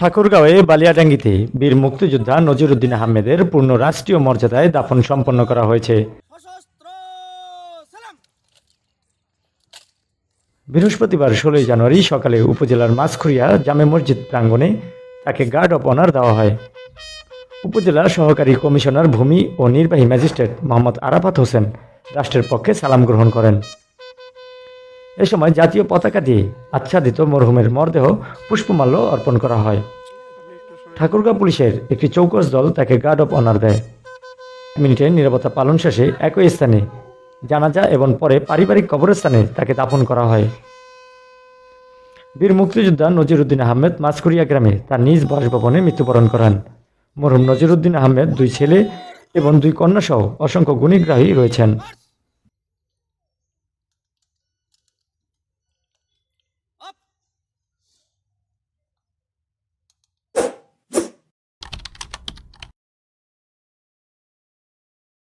ঠাকুরগাঁওয়ে বালিয়াডাঙ্গিতে বীর মুক্তিযোদ্ধা নজিরুদ্দিন আহমেদের পূর্ণ রাষ্ট্রীয় মর্যাদায় দাফন সম্পন্ন করা হয়েছে। বৃহস্পতিবার ষোলোই জানুয়ারি সকালে উপজেলার মাছখুরিয়া জামে মসজিদ প্রাঙ্গণে তাকে গার্ড অব অনার দেওয়া হয়। উপজেলা সহকারী কমিশনার ভূমি ও নির্বাহী ম্যাজিস্ট্রেট মোহাম্মদ আরাফাত হোসেন রাষ্ট্রের পক্ষে সালাম গ্রহণ করেন। এ সময় জাতীয় পতাকা দিয়ে আচ্ছাদিত মরহুমের মরদেহ পুষ্পমাল্য অর্পণ করা হয়। ঠাকুরগাঁও পুলিশের একটি চৌকস দল তাকে গার্ড অব অনার দেয়। মিনিটের নিরাপত্তা পালন শেষে একই স্থানে জানাজা এবং পরে পারিবারিক কবরস্থানে তাকে দাফন করা হয়। বীর মুক্তিযোদ্ধা নজিরুদ্দিন আহমেদ মাছকুরিয়া গ্রামে তার নিজ বাসভবনে মৃত্যুবরণ করেন। মরহুম নজিরুদ্দিন আহমেদ দুই ছেলে এবং দুই কন্যাসহ অসংখ্য গুণীগ্রাহী রয়েছেন।